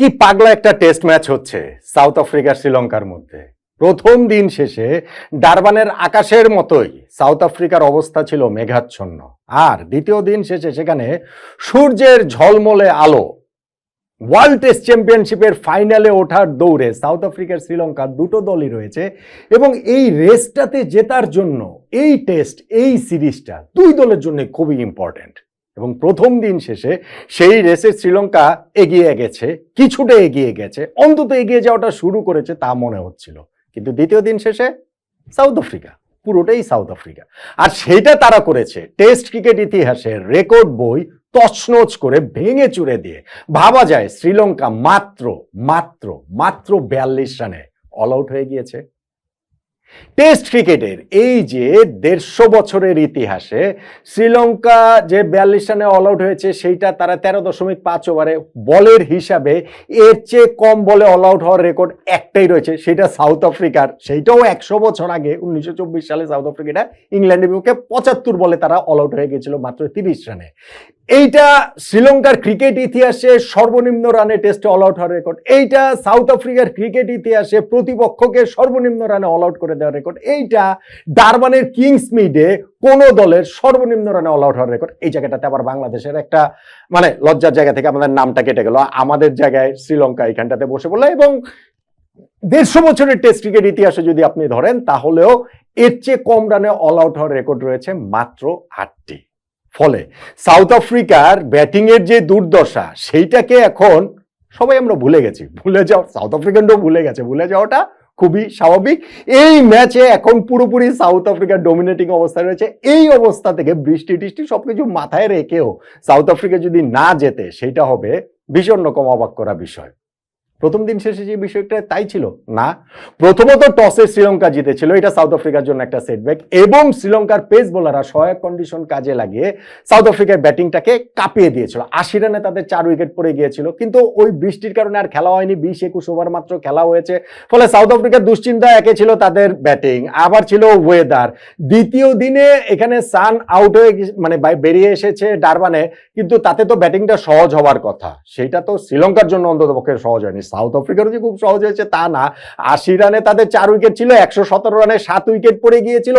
কি পাগলা একটা টেস্ট ম্যাচ হচ্ছে সাউথ আফ্রিকা শ্রীলঙ্কার মধ্যে? প্রথম দিন শেষে ডারবানের আকাশের মতোই সাউথ আফ্রিকার অবস্থা ছিল মেঘাচ্ছন্ন। আর দ্বিতীয় দিন শেষে সেখানে সূর্যের ঝলমলে আলো। ওয়ার্ল্ড টেস্ট চ্যাম্পিয়নশিপের ফাইনালে ওঠার দৌড়ে সাউথ আফ্রিকার শ্রীলঙ্কা দুটো দলই রয়েছে এবং এই রেসটাতে জেতার জন্য এই টেস্ট এই সিরিজটা দুই দলের জন্য খুবই ইম্পর্ট্যান্ট এবং প্রথম দিন শেষে সেই রেসে শ্রীলঙ্কা এগিয়ে গেছে, কিছুটা এগিয়ে গেছে, অন্তত এগিয়ে যাওয়াটা শুরু করেছে তা মনে হচ্ছিল। কিন্তু দ্বিতীয় দিন শেষে সাউথ আফ্রিকা, পুরোটাই সাউথ আফ্রিকা। আর সেইটা তারা করেছে, টেস্ট ক্রিকেট ইতিহাসে রেকর্ড বই তছনছ করে ভেঙে চুরে দিয়ে। ভাবা যায়, শ্রীলঙ্কা মাত্র মাত্র মাত্র বিয়াল্লিশ রানে অল আউট হয়ে গিয়েছে। টেস্ট ক্রিকেটের এই যে দেড়শো বছরের ইতিহাসে শ্রীলঙ্কা যে বিয়াল্লিশ রানে অল আউট হয়েছে, সেইটা তারা তেরো দশমিক পাঁচ ওভারে বলের হিসাবে এর চেয়ে কম বলে অল আউট হওয়ার রেকর্ড একটাই রয়েছে, সেটা সাউথ আফ্রিকার সেইটাও একশো বছর আগে, উনিশশো চব্বিশ সালে সাউথ আফ্রিকাটা ইংল্যান্ডের বিপক্ষে পঁচাত্তর বলে তারা অল আউট হয়ে গিয়েছিল মাত্র তিরিশ রানে। এইটা শ্রীলঙ্কার ক্রিকেট ইতিহাসে সর্বনিম্ন রানে টেস্টে অল আউট হওয়ার রেকর্ড এইটা সাউথ আফ্রিকার ক্রিকেট ইতিহাসে প্রতিপক্ষকে সর্বনিম্ন রানে অল আউট করে দেওয়ার রেকর্ড এইটা ডারবানের কিংস মিডে কোনো দলের সর্বনিম্ন রানে অল আউট হওয়ার রেকর্ড এই জায়গাটাতে আবার বাংলাদেশের একটা মানে লজ্জার জায়গা থেকে আমাদের নামটা কেটে গেল। আমাদের জায়গায় শ্রীলঙ্কা এখানটাতে বসে পড়ল এবং দেড়শো বছরের টেস্ট ক্রিকেট ইতিহাসে যদি আপনি ধরেন, তাহলেও এর চেয়ে কম রানে অল আউট হওয়ার রেকর্ড রয়েছে মাত্র আটটি। ফলে সাউথ আফ্রিকার ব্যাটিং এর যে দুর্দশা, সেইটাকে এখন সবাই আমরা ভুলে গেছি। ভুলে যাও সাউথ আফ্রিকানরাও ভুলে গেছে। ভুলে যাওয়াটা খুবই স্বাভাবিক। এই ম্যাচে এখন পুরোপুরি সাউথ আফ্রিকার ডোমিনেটিং অবস্থায় রয়েছে। এই অবস্থা থেকে বৃষ্টি টিষ্টি সবকিছু মাথায় রেখেও সাউথ আফ্রিকা যদি না যেতে সেটা হবে ভীষণ রকম অবাক করা বিষয়। প্রথম দিন শেষে যে বিষয়টা তাই ছিল, না। প্রথমত টসে শ্রীলঙ্কা জিতেছিল, এটা সাউথ আফ্রিকার জন্য একটা সেটব্যাক এবং শ্রীলঙ্কার পেস বোলাররা সহায়ক কন্ডিশন কাজে লাগিয়ে সাউথ আফ্রিকার ব্যাটিংটাকে কাঁপিয়ে দিয়েছিল। আশি রানে তাদের চার উইকেট পড়ে গিয়েছিল, কিন্তু ওই বৃষ্টির কারণে আর খেলা হয়নি, বিশ একুশ ওভার মাত্র খেলা হয়েছে, ফলে সাউথ আফ্রিকার দুশ্চিন্তা একে ছিল তাদের ব্যাটিং আবার ছিল ওয়েদার দ্বিতীয় দিনে এখানে সান আউট হয়ে মানে বেরিয়ে এসেছে ডারবানে, কিন্তু তাতে তো ব্যাটিংটা সহজ হওয়ার কথা। সেটা তো শ্রীলঙ্কার জন্য অন্তত পক্ষে সহজ হয়নি। সাউথ আফ্রিকার যে খুব সহজ হয়েছে তা না। আশি রানে তাদের চার উইকেট ছিল, একশো সতেরো রানে সাত উইকেট পড়ে গিয়েছিল।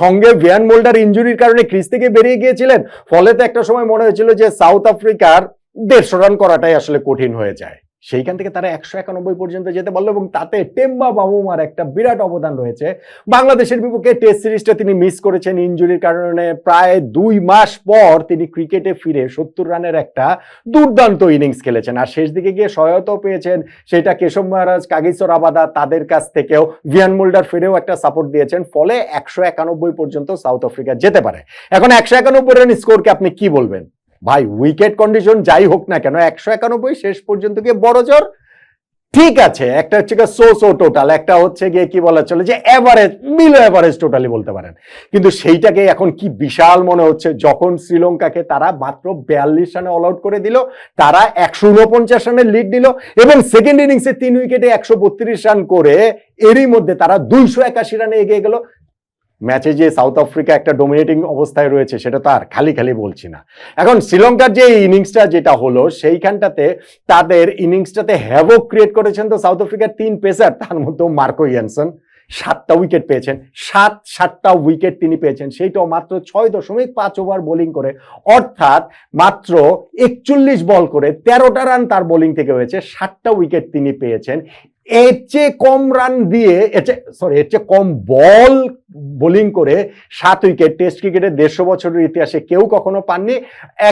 সঙ্গে ভিয়ান মোল্ডার ইঞ্জুরির কারণে ক্রিজ থেকে বেরিয়ে গিয়েছিলেন। ফলে তো একটা সময় মনে হয়েছিল যে সাউথ আফ্রিকার দেড়শো রান করাটাই আসলে কঠিন হয়ে যায়। সেইখান থেকে তারা একশো একানব্বই পর্যন্ত যেতে পারল এবং তাতে টেম্বা বাবুমার একটা বিরাট অবদান রয়েছে। বাংলাদেশের বিপক্ষে টেস্ট সিরিজটা তিনি মিস করেছেন ইঞ্জুরির কারণে। প্রায় দুই মাস পর তিনি ক্রিকেটে ফিরে সত্তর রানের একটা দুর্দান্ত ইনিংস খেলেছেন। আর শেষ দিকে গিয়ে সহায়তাও পেয়েছেন সেটা কেশব মহারাজ কাগিসর আবাদা তাদের কাছ থেকেও। ভিয়ান মোল্ডার ফিরেও একটা সাপোর্ট দিয়েছেন, ফলে একশো একানব্বই পর্যন্ত সাউথ আফ্রিকা যেতে পারে। এখন একশো একানব্বই রান স্কোরকে আপনি কি বলবেন? ভাই উইকেট কন্ডিশন যাই হোক না কেন, একশো একানব্বই শেষ পর্যন্ত গিয়ে বড় জোর। ঠিক আছে, একটা হচ্ছে গিয়ে সো সো টোটাল একটা হচ্ছে গিয়ে কি বলা চলে যে এভারেজ মিলো এভারেজ টোটালি বলতে পারেন। কিন্তু সেইটাকে এখন কি বিশাল মনে হচ্ছে, যখন শ্রীলঙ্কাকে তারা মাত্র বিয়াল্লিশ রানে অল আউট করে দিল, তারা একশো উনপঞ্চাশ রানের লিড দিল এবং সেকেন্ড ইনিংসে তিন উইকেটে একশো বত্রিশ রান করে, এরই মধ্যে তারা দুইশো একাশি রানে এগিয়ে গেল। ম্যাচে যে সাউথ আফ্রিকা একটা ডোমিনেটিং অবস্থায় রয়েছে, সেটা তো আর খালি খালি বলছি না। এখন শ্রীলঙ্কার যে ইনিংসটা যেটা হলো, সেইখানটাতে তাদের ইনিংসটাতে হ্যাভো ক্রিয়েট করেছেন তো সাউথ আফ্রিকার তিন পেসার, তার মধ্যেও মার্কো ইয়ানসন। সাতটা উইকেট পেয়েছেন, সাত, সাতটা উইকেট তিনি পেয়েছেন, সেইটাও মাত্র ছয় দশমিক পাঁচ ওভার বোলিং করে, অর্থাৎ মাত্র একচল্লিশ বল করে তেরোটা রান তার বোলিং থেকে হয়েছে, সাতটা উইকেট তিনি পেয়েছেন। এর চেয়ে কম রান দিয়ে সরি এর চেয়ে কম বল বোলিং করে সাত উইকেট টেস্ট ক্রিকেটের দেড়শো বছরের ইতিহাসে কেউ কখনো পাননি।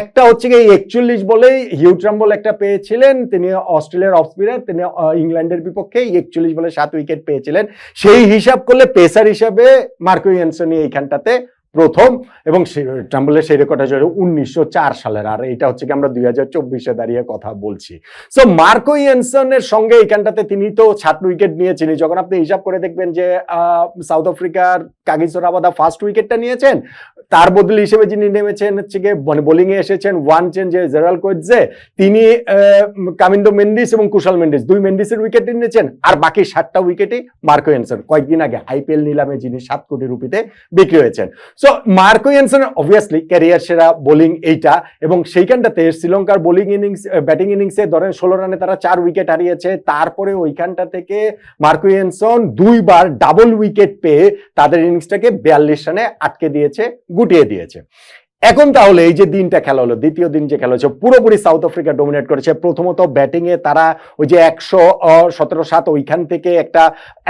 একটা হচ্ছে কি একচল্লিশ বলেই হিউট্রাম বল একটা পেয়েছিলেন, তিনি অস্ট্রেলিয়ার অফ স্পিনার তিনি ইংল্যান্ডের বিপক্ষে একচল্লিশ বলে সাত উইকেট পেয়েছিলেন। সেই হিসাব করলে পেসার হিসাবে মার্কো ইয়ানসনি এইখানটাতে প্রথম এবং ট্রাম্বলের সেই রেকর্ডটা ছিল উনিশশো চার সালের। আর এটা হচ্ছে কি আমরা দুই হাজার চব্বিশে দাঁড়িয়ে কথা বলছি। সো মার্কো ইয়ানসনের সঙ্গে এইখানটাতে তিনি তো সাত উইকেট নিয়েছিলেন যখন আপনি হিসাব করে দেখবেন যে সাউথ আফ্রিকার কাগিসোর আবাদা ফার্স্ট উইকেটটা নিয়েছেন, তার বদলি হিসেবে যিনি নেমেছেন হচ্ছে গিয়ে মানে বোলিং এ এসেছেন ওয়ান চেন যে জেরাল কোয়েটজে তিনি কামিন্দো মেন্ডিস এবং কুশাল মেন্ডিস, দুই মেন্ডিসের উইকেট নিয়েছেন। আর বাকি সাতটা উইকেটই মার্কো ইয়ানসন। কয়েকদিন আগে আইপিএল নিলামে যিনি সাত কোটি রুপিতে বিক্রি হয়েছেন। সো মার্কো ইয়ানসনের অবভিয়াসলি ক্যারিয়ার সেরা বোলিং এইটা এবং সেইখানটাতে শ্রীলঙ্কার বোলিং ইনিংস ব্যাটিং ইনিংসে ধরেন ষোলো রানে তারা চার উইকেট হারিয়েছে। তারপরে ওইখানটা থেকে মার্কো ইয়ানসন দুইবার ডাবল উইকেট পেয়ে তাদের ইনিংসটাকে বিয়াল্লিশ রানে আটকে দিয়েছে, গুটিয়ে দিয়েছে। এখন তাহলে এই যে দিনটা খেলা হলো, দ্বিতীয় দিন যে খেলা হচ্ছে পুরোপুরি সাউথ আফ্রিকা ডোমিনেট করেছে। প্রথমত ব্যাটিংয়ে তারা ওই যে একশো সতেরো, সাত ওইখান থেকে একটা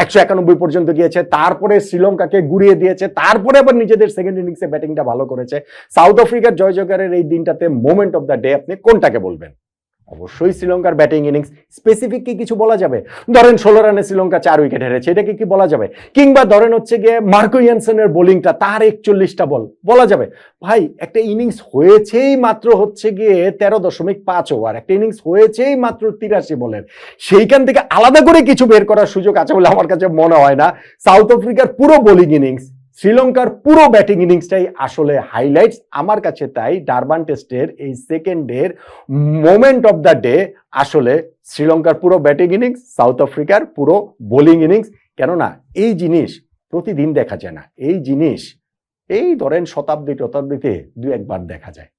একশো একানব্বই পর্যন্ত গিয়েছে। তারপরে শ্রীলঙ্কাকে গুড়িয়ে দিয়েছে। তারপরে আবার নিজেদের সেকেন্ড ইনিংসে ব্যাটিংটা ভালো করেছে। সাউথ আফ্রিকার জয় জয়কারের এই দিনটাতে মোমেন্ট অফ দ্য ডে আপনি কোনটাকে বলবেন? অবশ্যই শ্রীলঙ্কার ব্যাটিং ইনিংস স্পেসিফিক কি কিছু বলা যাবে? ধরেন ষোলো রানে শ্রীলঙ্কা চার উইকেট হেরেছে এটাকে কি বলা যাবে? কিংবা ধরেন হচ্ছে গিয়ে মার্কো ইয়ানসনের বোলিংটা তার একচল্লিশটা বল, বলা যাবে? ভাই, একটা ইনিংস হয়েছেই মাত্র হচ্ছে গিয়ে তেরো দশমিক পাঁচ ওভার একটা ইনিংস হয়েছেই মাত্র তিরাশি বলের। সেইখান থেকে আলাদা করে কিছু বের করার সুযোগ আছে বলে আমার কাছে মনে হয় না। সাউথ আফ্রিকার পুরো বোলিং ইনিংস শ্রীলঙ্কার পুরো ব্যাটিং ইনিংসটাই আসলে হাইলাইটস আমার কাছে তাই ডারবান টেস্টের এই সেকেন্ড সেকেন্ডের মোমেন্ট অফ দ্য ডে আসলে শ্রীলঙ্কার পুরো ব্যাটিং ইনিংস, সাউথ আফ্রিকার পুরো বোলিং ইনিংস। কেননা এই জিনিস প্রতিদিন দেখা যায় না। এই জিনিস এই ধরেন শতাব্দী শতাব্দীতে দু একবার দেখা যায়।